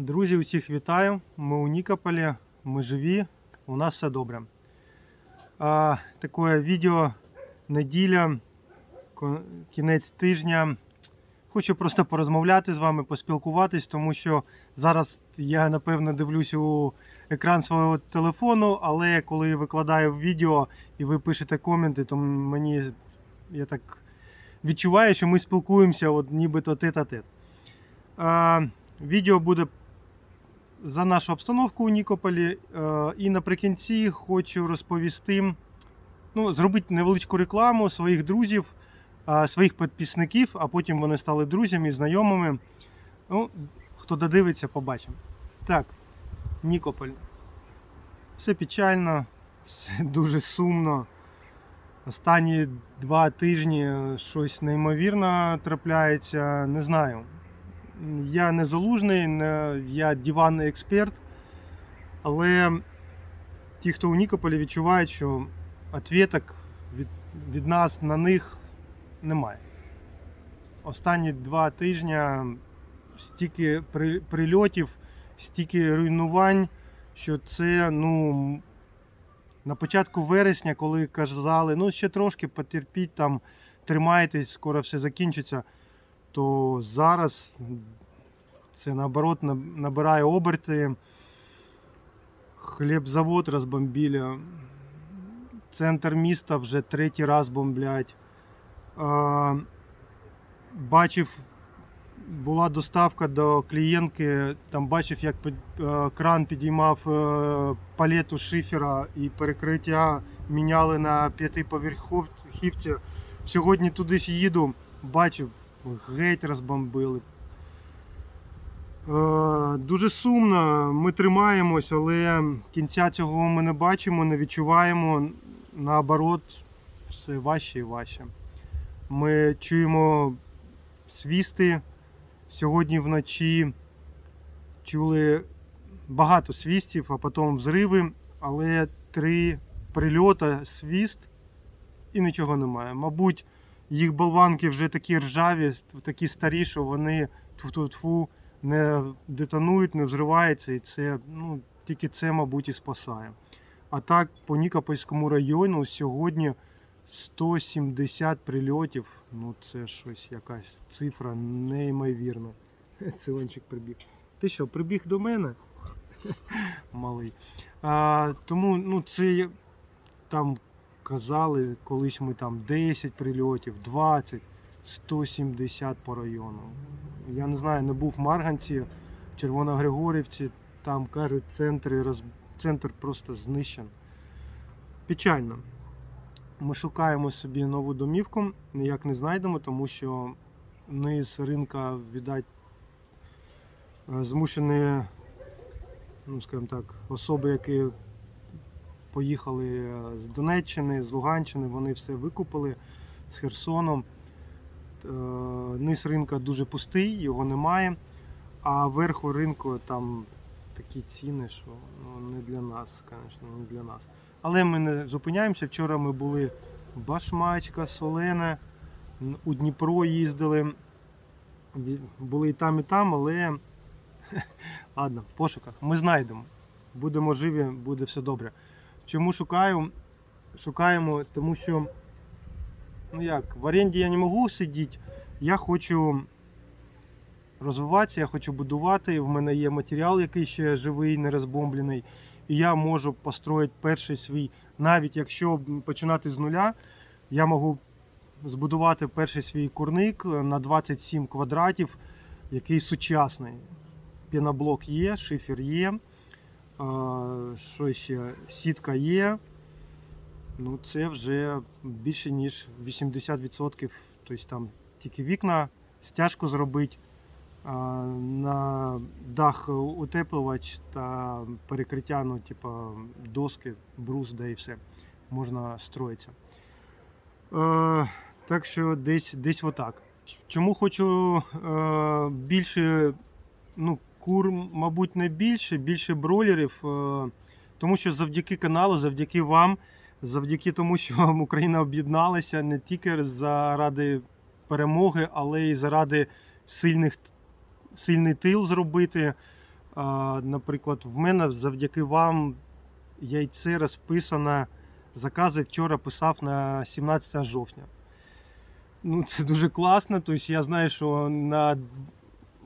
Друзі, усіх вітаю. Ми у Нікополі, ми живі, у нас все добре. А, таке відео неділя, кінець тижня. Хочу просто порозмовляти з вами, поспілкуватись, тому що зараз я напевно дивлюсь у екран свого телефону, але коли викладаю відео і ви пишете коменти, то мені я так відчуваю, що ми спілкуємося, от нібито тет-а-тет. А, Відео буде за нашу обстановку у Нікополі. Е, І наприкінці хочу розповісти, ну, зробити невеличку рекламу своїх друзів, е, своїх підписників, а потім вони стали друзями, знайомими. Ну, хто додивиться, побачимо. Так, Нікополь. Все печально, все дуже сумно. Останні два тижні щось неймовірно трапляється, не знаю. Я не залужний, я диванний експерт, але ті, хто у Нікополі, відчувають, що відповідок від, від нас на них немає. Останні два тижні стільки при, прильотів, стільки руйнувань, що це, ну, на початку вересня, коли казали, ну ще трошки потерпіть там, тримайтесь, скоро все закінчиться то зараз це наоборот набирає оберти. Хлібзавод розбомбили. Центр міста вже третій раз бомблять. Бачив, була доставка до клієнтки, там бачив, як е, кран підіймав е, палету шифера і перекриття міняли на п'ятиповерхівці. Сьогодні туди ж їду, бачив, геть розбомбили. Е, Дуже сумно, ми тримаємось, але кінця цього ми не бачимо, не відчуваємо. Наоборот, все важче і важче. Ми чуємо свісти. Сьогодні вночі чули багато свістів, а потім взриви, але три прильота, свіст і нічого немає. Мабуть, їх болванки вже такі ржаві, такі старі, що вони тфу-тфу не детонують, не взриваються, і це ну, тільки це, мабуть, і спасає. А так, по Нікопольському району сьогодні 170 прильотів. Ну, це щось якась цифра неймовірна. Цилончик прибіг. Ти що, прибіг до мене? Малий. А, тому ну, це там казали, колись ми там 10 прильотів, 20, 170 по району. Я не знаю, не був в Марганці, в Червоногригорівці, там кажуть, центри роз... центр просто знищен. Печально. Ми шукаємо собі нову домівку, ніяк не знайдемо, тому що низ ринка, віддать, е, змушені, ну скажімо так, особи, які поїхали е, з Донеччини, з Луганщини, вони все викупили з Херсоном. Е, Низ ринка дуже пустий, його немає. А верху ринку там такі ціни, що ну, не для нас, звісно, не для нас. Але ми не зупиняємося. Вчора ми були Башмачка, Солене, у Дніпро їздили. Були і там, і там, але ладно, в пошуках. Ми знайдемо. Будемо живі, буде все добре. Чому шукаю? Шукаємо, тому що ну як, в оренді я не можу сидіти. Я хочу розвиватися, я хочу будувати. В мене є матеріал, який ще живий, не розбомблений. І я можу построїти перший свій, навіть якщо починати з нуля, я можу збудувати перший свій курник на 27 квадратів, який сучасний. Піноблок є, шифер є. Що ще? Сітка є. Ну, це вже більше ніж 80%. Тобто там тільки вікна, стяжку зробити, на дах утеплювач та перекриття, ну, типа доски, брус, да і все. Можна строїтися. Е, так що десь, десь отак. Чому хочу е, більше, ну, кур, мабуть, не більше, більше бройлерів, е, тому що завдяки каналу, завдяки вам, завдяки тому, що Україна об'єдналася не тільки заради перемоги, але й заради сильних, сильний тил зробити. Наприклад, в мене завдяки вам яйце розписано. Закази вчора писав на 17 жовтня. Ну, це дуже класно. Тобто я знаю, що на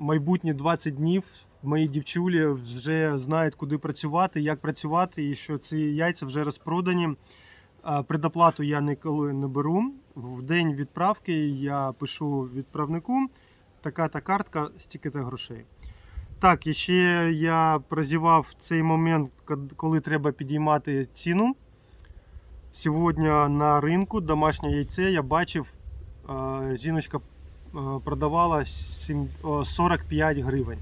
майбутні 20 днів мої дівчулі вже знають, куди працювати, як працювати, і що ці яйця вже розпродані. Предоплату я ніколи не беру. В день відправки я пишу відправнику така-та картка, стільки-то грошей. Так, і ще я прозівав цей момент, коли треба підіймати ціну. Сьогодні на ринку домашнє яйце я бачив, жіночка продавала 45 гривень.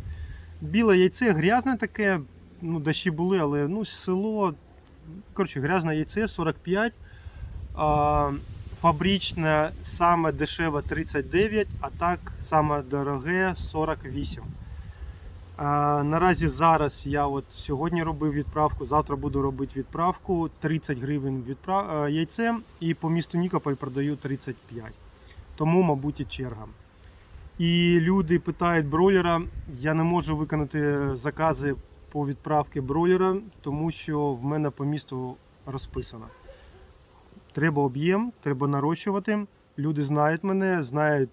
Біле яйце грязне таке, ну, дощі були, але ну, село. Коротше, грязне яйце 45. А, фабричне саме дешеве 39, а так саме дороге 48. А, наразі зараз я от сьогодні робив відправку, завтра буду робити відправку 30 гривень відправ... е, яйце і по місту Нікополь продаю 35. Тому, мабуть, і черга. І люди питають бройлера. Я не можу виконати закази по відправці бройлера, тому що в мене по місту розписано. Треба об'єм, треба нарощувати. Люди знають мене, знають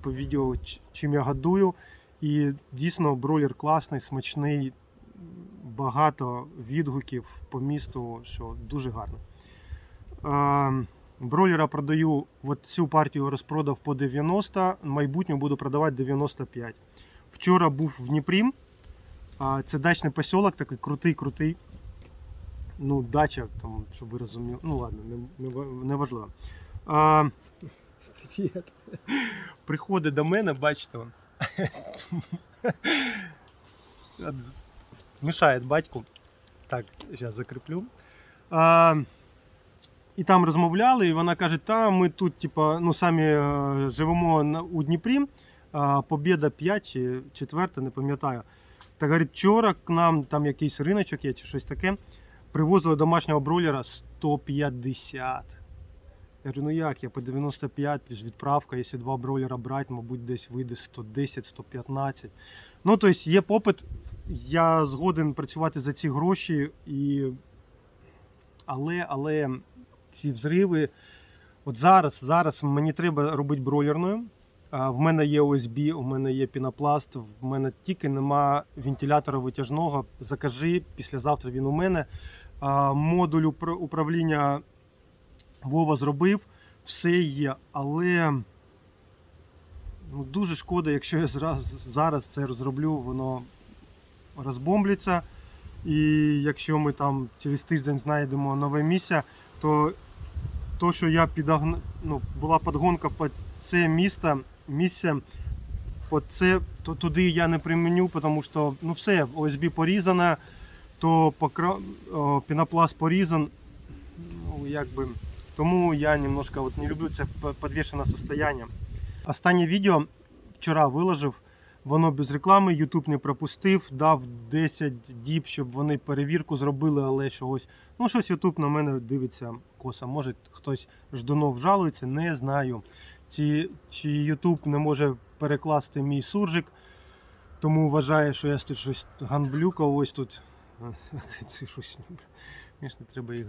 по відео, чим я годую. І дійсно бройлер класний, смачний, багато відгуків по місту, що дуже гарно. Бройлера продаю, от цю партію розпродав по 90, майбутню буду продавати 95. Вчора був в Дніпрі. Це дачний посілок, такий крутий-крутий. Ну, дача, там, щоб ви розуміли. Ну ладно, не, не, важливо. А, привіт. Приходить до мене, бачите. Мішає батьку. Так, зараз закріплю. А, і там розмовляли, і вона каже: та ми тут, типа, ну самі е, живемо у Дніпрі. А, Побєда 5 чи 4, не пам'ятаю. Та говорить, вчора к нам там якийсь риночок є чи щось таке. Привозили домашнього бройлера 150. Я говорю, ну як, я по 95 плюс відправка, якщо два бройлера брати, мабуть, десь вийде 110-115. Ну, тобто є попит, я згоден працювати за ці гроші, і... але, але ці взриви. От зараз, зараз мені треба робити бройлерною. В мене є ОСБ, у мене є пінопласт, в мене тільки нема вентилятора витяжного. Закажи, післязавтра він у мене. Модуль управління Вова зробив, все є, але ну, дуже шкода, якщо я зараз це розроблю, воно розбомблиться. І якщо ми там через тиждень знайдемо нове місце, то то, що я підогн... ну, була підгонка під це місто, місце, під це, то туди я не приміню, тому що ну все, ОСБ порізане, то покра... о, пінопласт порізан. Ну, якби... Тому я немножко от не люблю це підвішене состояние. Останнє відео вчора виложив, воно без реклами, YouTube не пропустив, дав 10 діб, щоб вони перевірку зробили, але чогось. Ну, щось YouTube на мене дивиться коса. Може хтось ждунов жалується, не знаю. Чи, чи YouTube не може перекласти мій суржик, тому вважає, що я тут щось ганблюка, ось тут. Це щось. Звісно, треба їх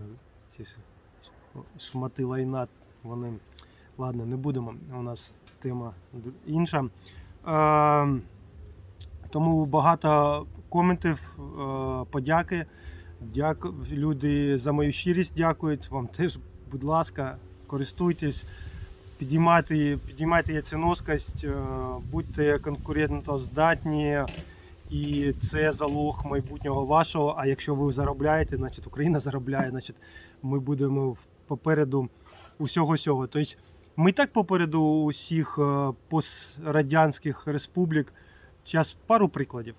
ці шмати лайна. Вони. Ладно, не будемо. У нас тема інша. Тому багато коментів, е, подяки. Дяку... Люди за мою щирість дякують. Вам теж, будь ласка, користуйтесь, підіймайте, підіймайте яціноскость, е, будьте конкурентоздатні. І це залог майбутнього вашого. А якщо ви заробляєте, значить Україна заробляє, значить ми будемо попереду усього сього. Тобто ми так попереду усіх е, пострадянських республік. Зараз пару прикладів.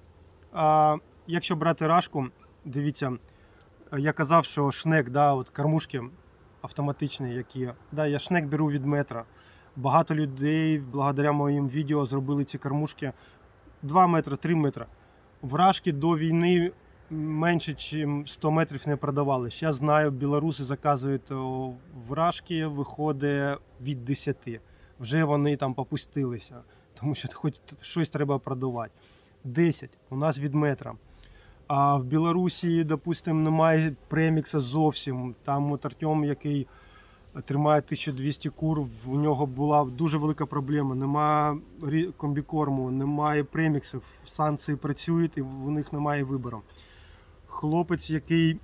А, якщо брати рашку, дивіться, я казав, що шнек, да, от кормушки автоматичні, які. Да, я шнек беру від метра. Багато людей, благодаря моїм відео, зробили ці кормушки 2 метри, 3 метри. Вражки до війни менше, ніж 100 метрів не продавали. Зараз знаю, білоруси заказують вражки, виходить від 10. Вже вони там попустилися, тому що хоч щось треба продавати. 10 у нас від метра. А в Білорусі, допустимо, немає премікса зовсім. Там от Артем, який тримає 1200 кур, в нього була дуже велика проблема. Немає комбікорму, немає преміксів. Санкції працюють і в них немає вибору. Хлопець, який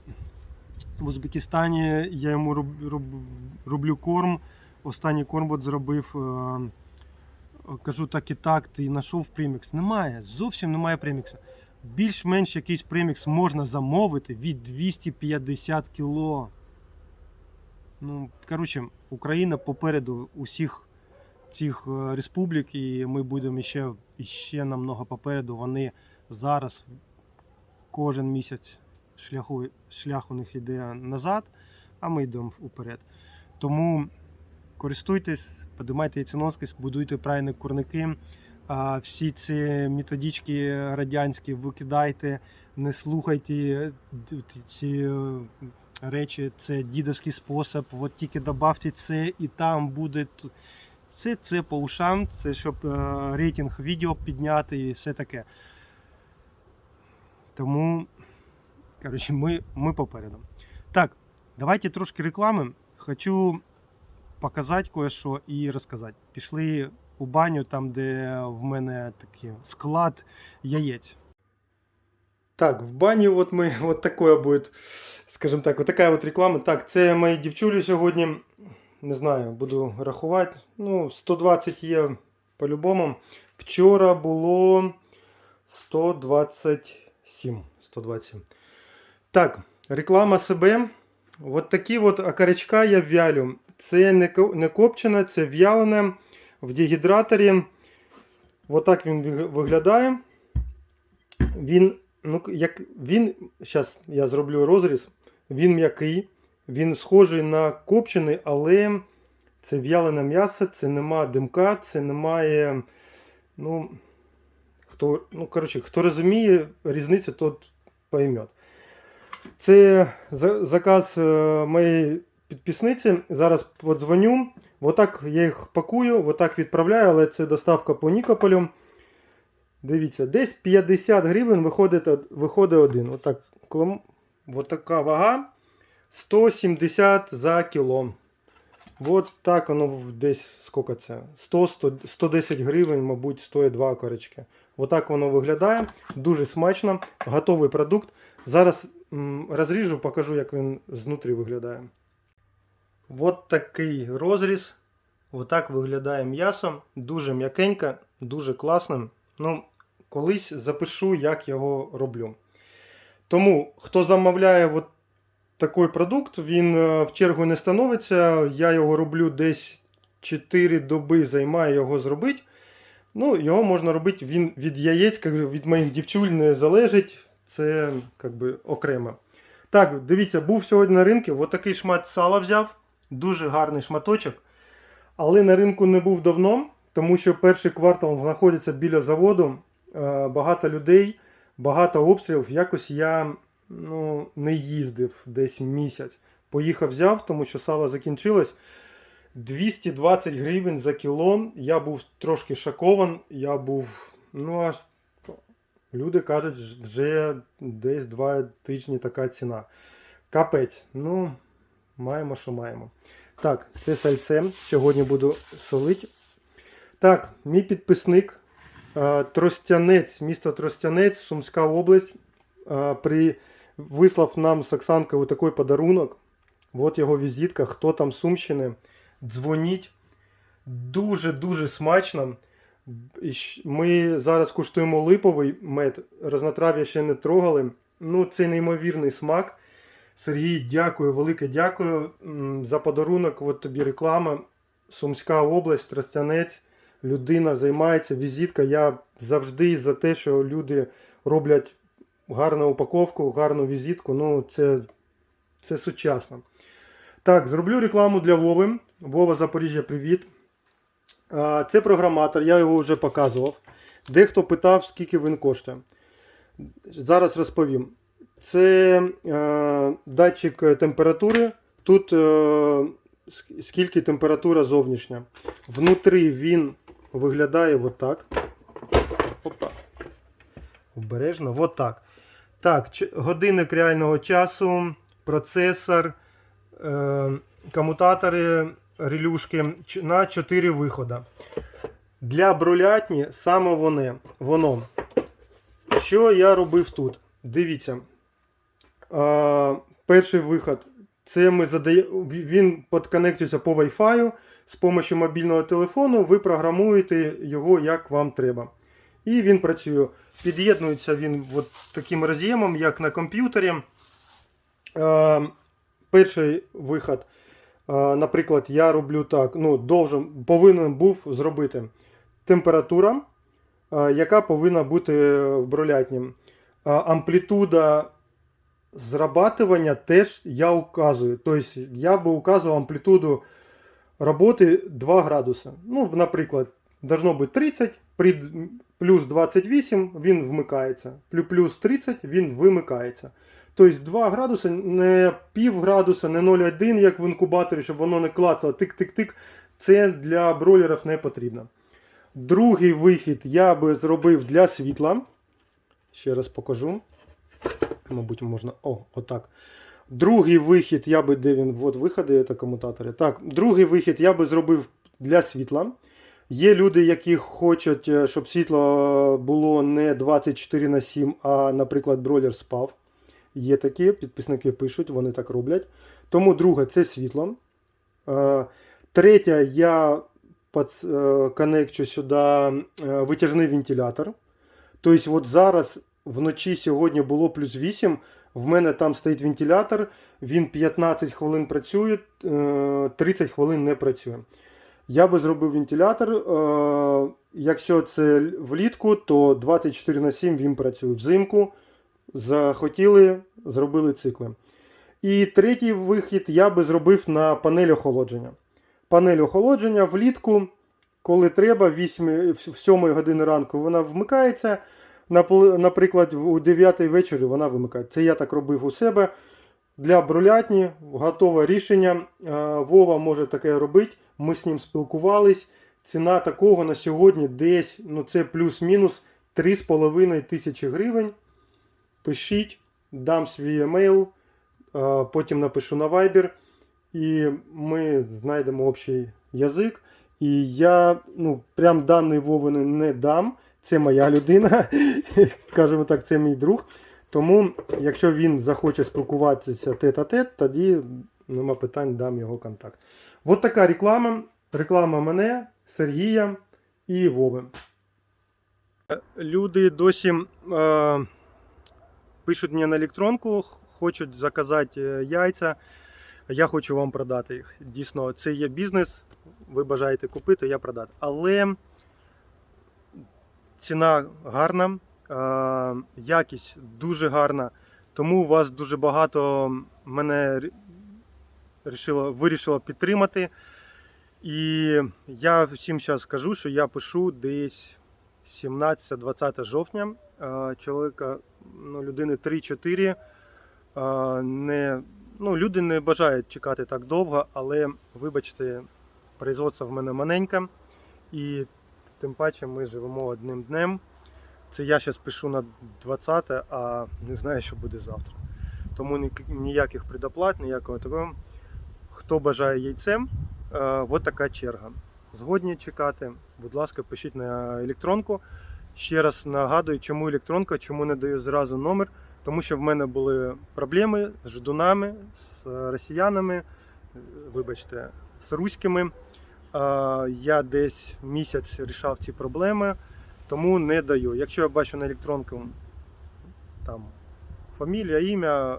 в Узбекистані, я йому роб- роб- роблю корм. Останній корм от зробив. е, Кажу так і так, ти знайшов премікс. Немає, зовсім немає премікса. Більш-менш якийсь премікс можна замовити від 250 кіло. Ну, коротше, Україна попереду усіх цих е, республік, і ми будемо ще, ще намного попереду. Вони зараз кожен місяць шляху, шлях у них йде назад, а ми йдемо вперед. Тому користуйтесь, подимайте яйценоскість, будуйте правильні курники. Всі ці методички радянські викидайте, не слухайте е, ці е, речі, це дідовський спосіб. От тільки добавте це і там буде. Це, це по ушам, це щоб е, рейтинг відео підняти і все таке. Тому, коротше, ми, ми попереду. Так, давайте трошки реклами. Хочу показати кое-що і розказати. Пішли у баню, там, де в мене такий склад яєць. Так, в бані от ми, от такое буде, скажімо так, от така от реклама. Так, це мої дівчулі сьогодні. Не знаю, буду рахувати. Ну, 120 є по-любому. Вчора було 127. 127. Так, реклама себе. От такі от окорочка я вялю. Це не, ко- не копчене, це в'ялене в дегідраторі. Отак він виглядає. Він, ну, як, він, зараз я зроблю розріз. Він м'який, він схожий на копчений, але це в'ялене м'ясо, це нема димка, це немає. Ну, хто, ну, коротше, хто розуміє різницю, тот поймет. Це заказ е, моєї підписниці. Зараз подзвоню. Отак я їх пакую, отак відправляю, але це доставка по Нікополю. Дивіться, десь 50 гривень виходить, виходить один. Отак, отака вага 170 за кіло. От так воно десь скільки це? 100, 100 110 гривень, мабуть, стоїть два корочки. Отак воно виглядає. Дуже смачно. Готовий продукт. Зараз розріжу, покажу, як він знутрі виглядає. От такий розріз. Отак виглядає м'ясо. Дуже м'якеньке, дуже класно. Ну, колись запишу, як його роблю. Тому, хто замовляє от такий продукт, він е, в чергу не становиться. Я його роблю десь 4 доби, займає його зробити. Ну, його можна робити він від яєць, від моїх дівчуль не залежить. Це як би, окремо. Так, дивіться, був сьогодні на ринку, от такий шмат сала взяв. Дуже гарний шматочок. Але на ринку не був давно, тому що перший квартал знаходиться біля заводу. Е, Багато людей, багато обстрілів. Якось я ну, не їздив десь місяць. Поїхав, взяв, тому що сало закінчилось. 220 гривень за кіло. Я був трошки шокован. Я був, ну аж люди кажуть, вже десь 2 тижні така ціна. Капець. Ну, маємо, що маємо. Так, це сальце. Сьогодні буду солити. Так, мій підписник е, Тростянець, місто Тростянець, Сумська область. е, При... Вислав нам з Оксанкою такий подарунок. От його візитка. Хто там Сумщини? Дзвоніть. Дуже-дуже смачно. Ми зараз куштуємо липовий мед. Разнотрав'я ще не трогали. Ну, це неймовірний смак. Сергій, дякую, велике дякую за подарунок. От тобі реклама. Сумська область, Тростянець. Людина займається, візитка. Я завжди за те, що люди роблять гарну упаковку, гарну візитку. Ну, це, це сучасно. Так, зроблю рекламу для Вови. Вова Запоріжжя, привіт. Це програматор, я його вже показував. Дехто питав, скільки він коштує. Зараз розповім. Це е, датчик температури. Тут е, скільки температура зовнішня. Внутрі він виглядає отак. Опа. Обережно, отак. Так, годинник реального часу, процесор, е, комутатори, релюшки на 4 виходи. Для брулятні саме вони, воно. Що я робив тут? Дивіться. Е, перший виход. Це ми задає... він підконектується по Wi-Fi. З допомогою мобільного телефону ви програмуєте його як вам треба. І він працює. Під'єднується він от таким роз'ємом, як на комп'ютері. Перший виход. Е, наприклад, я роблю так: ну, должен, повинен був зробити температура, е, яка повинна бути в бролятні. Е, амплітуда зрабатування теж я указую. Тобто я би указував амплітуду роботи 2 градуси. Ну, наприклад, должно бути 30, при плюс 28 він вмикається, плюс 30 він вимикається. Тобто 2 градуси, не пів градуса, не 0,1, як в інкубаторі, щоб воно не клацало тик-тик-тик. Це для бройлерів не потрібно. Другий вихід я би зробив для світла. Ще раз покажу. Мабуть, можна. О, отак. Другий вихід я би, де він, от виходи, це комутатори. Так, другий вихід я би зробив для світла. Є люди, які хочуть, е, щоб світло було не 24 на 7, а, наприклад, бройлер спав. Є такі, підписники пишуть, вони так роблять. Тому друге це світло. Е, Третє, я е, коннекчу сюди е, витяжний вентилятор. Тобто, от зараз вночі сьогодні було плюс 8. В мене там стоїть вентилятор, він 15 хвилин працює, е, 30 хвилин не працює. Я би зробив вентилятор. Якщо це влітку, то 24 на 7 він працює. Взимку захотіли, зробили цикли. І третій вихід я би зробив на панель охолодження. Панель охолодження влітку, коли треба, 8, в 7 години ранку вона вмикається. Наприклад, у 9 вечора вона вимикається. Це я так робив у себе. Для брулятні готове рішення. Е, Вова може таке робити. Ми з ним спілкувались. Ціна такого на сьогодні десь, ну це плюс-мінус 3,5 тисячі гривень. Пишіть, дам свій емейл, е, потім напишу на Viber, і ми знайдемо общий язик. І я ну, прям даний Вовини не дам. Це моя людина, скажімо так, це мій друг. Тому, якщо він захоче спілкуватися тет-а-тет, тоді нема питань, дам його контакт. От така реклама. Реклама мене, Сергія і Вови. Люди досі е, пишуть мені на електронку, хочуть заказати е, яйця. Я хочу вам продати їх. Дійсно, це є бізнес. Ви бажаєте купити, я продати. Але ціна гарна, якість дуже гарна. Тому у вас дуже багато мене рішило, вирішило підтримати. І я всім зараз скажу, що я пишу десь 17-20 жовтня. Е, Чоловіка, ну, людини 3-4. Е, Не, ну, люди не бажають чекати так довго, але вибачте, производство в мене маленьке. І тим паче ми живемо одним днем. Це я зараз пишу на 20, а не знаю, що буде завтра. Тому ніяких предоплат, ніякого такого. Хто бажає яйцем, е, от така черга. Згодні чекати, будь ласка, пишіть на електронку. Ще раз нагадую, чому електронка, чому не даю зразу номер. Тому що в мене були проблеми з ждунами, з росіянами, вибачте, з руськими. Я десь місяць рішав ці проблеми, тому не даю. Якщо я бачу на електронку там фамілія, ім'я,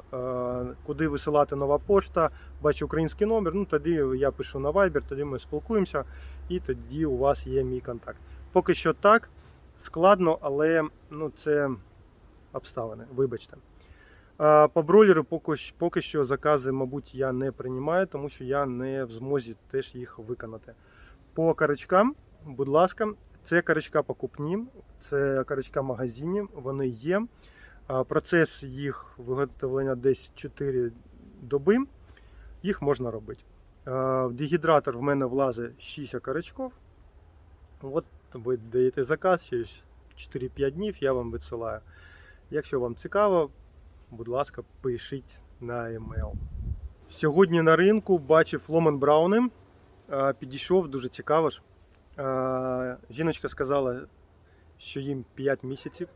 куди висилати нова пошта, бачу український номер, ну тоді я пишу на Viber, тоді ми спілкуємося і тоді у вас є мій контакт. Поки що так, складно, але ну, це обставини, вибачте. По бройлеру поки, що закази, мабуть, я не приймаю, тому що я не в змозі теж їх виконати. По карачкам, будь ласка, це карачка покупні, це карачка магазині, вони є. Процес їх виготовлення десь 4 доби, їх можна робити. А, В дегідратор в мене влазить 6 карачків. От ви даєте заказ через 4-5 днів, я вам відсилаю. Якщо вам цікаво, будь ласка, пишіть на емейл. Сьогодні на ринку бачив Ломен Брауни. Е, Підійшов дуже цікаво ж. Е, Жіночка сказала, що їм 5 місяців.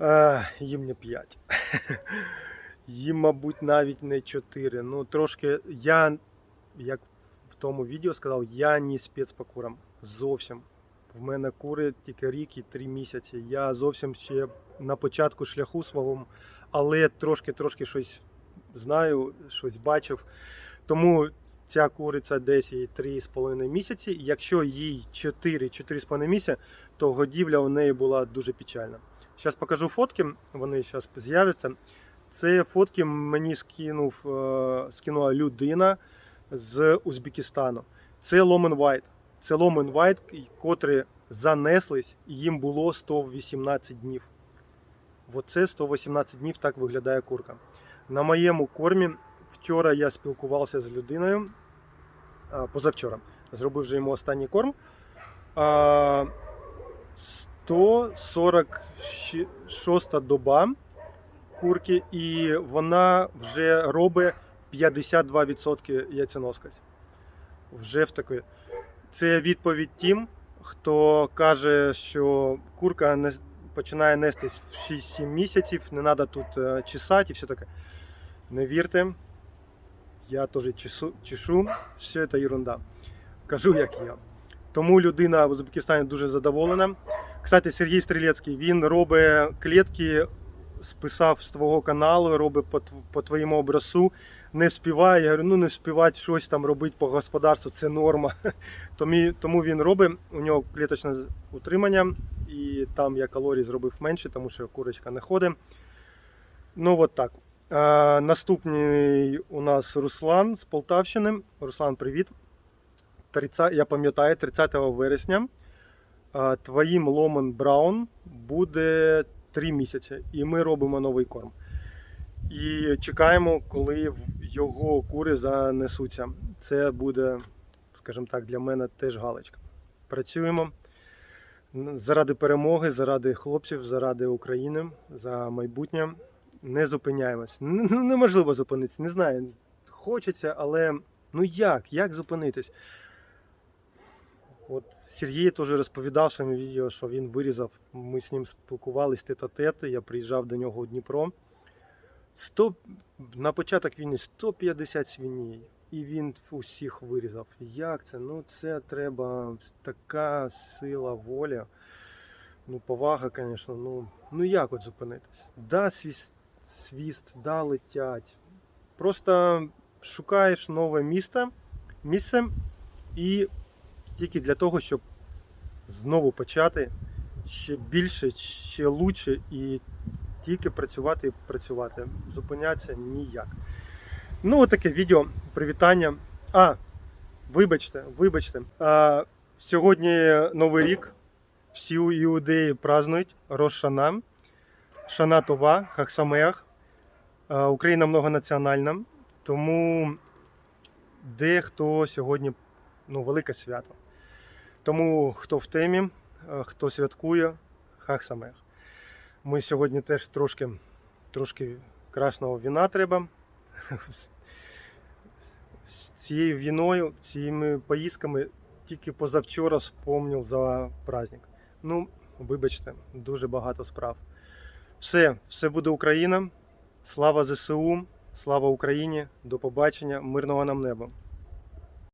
Е, Їм не 5. Їм, мабуть, навіть не 4. Ну, трошки я, як в тому відео сказав, я не спец по курам. Зовсім. В мене кури тільки рік і 3 місяці. Я зовсім ще на початку шляху свого, але трошки-трошки щось знаю, щось бачив. Тому ця куриця десь їй 3,5 місяці. Якщо їй 4-4,5 місяці, то годівля у неї була дуже печальна. Зараз покажу фотки, вони зараз з'являться. Це фотки мені скинув, е, скинула людина з Узбекистану. Це Ломен White. Це Ломен White, котрі занеслись, їм було 118 днів. Оце 118 днів так виглядає курка. На моєму кормі вчора я спілкувався з людиною. Позавчора. Зробив вже йому останній корм. 146 доба курки, і вона вже робить 52% яйценоскость. Вже в такої. Це відповідь тим, хто каже, що курка не починає нестись в 6-7 місяців, не треба тут е, чесати і все таке. Не вірте, я теж чешу, чешу, все це ерунда. Кажу, як я. Тому людина в Узбекистані дуже задоволена. Кстати, Сергій Стрілецький, він робить клітки, списав з твого каналу, робить по, по твоєму образцу. Не співає. Я говорю, ну не співати щось там робити по господарству, це норма. Тому, він робить, у нього кліточне утримання, і там я калорій зробив менше, тому що курочка не ходить. Ну от так. А, наступний у нас Руслан з Полтавщини. Руслан, привіт. 30, я пам'ятаю, 30 вересня твоїм Ломен Браун буде 3 місяці, і ми робимо новий корм. І чекаємо, коли його кури занесуться. Це буде, скажімо так, для мене теж галочка. Працюємо заради перемоги, заради хлопців, заради України, за майбутнє. Не зупиняємось. Ну, неможливо зупинитися. Не знаю. Хочеться, але ну як? Як зупинитись? От Сергій теж розповідав своєму відео, що він вирізав. Ми з ним спілкувалися тет-а-тет, Я приїжджав до нього у Дніпро. 100, на початок війни 150 свиней. І він усіх вирізав. Як це? Ну це треба така сила волі. Ну, повага, звісно. Ну, ну як от зупинитись? Да, свіст, свіст, да, летять. Просто шукаєш нове місто, місце і тільки для того, щоб знову почати ще більше, ще лучше і тільки працювати і працювати. Зупинятися ніяк. Ну, от таке відео. Привітання. А, вибачте, вибачте. А, сьогодні Новий рік. Всі іудеї празднують Рошана, Шана Това, Хахсамех. А, Україна многонаціональна, тому дехто сьогодні ну, велике свято. Тому хто в темі, е, хто святкує, хах Хахсамех. Ми сьогодні теж трошки, трошки красного віна треба. З цією війною, цими поїздками тільки позавчора спомнив за праздник. Ну, вибачте, дуже багато справ. Все, все буде Україна. Слава ЗСУ, слава Україні, до побачення, мирного нам неба.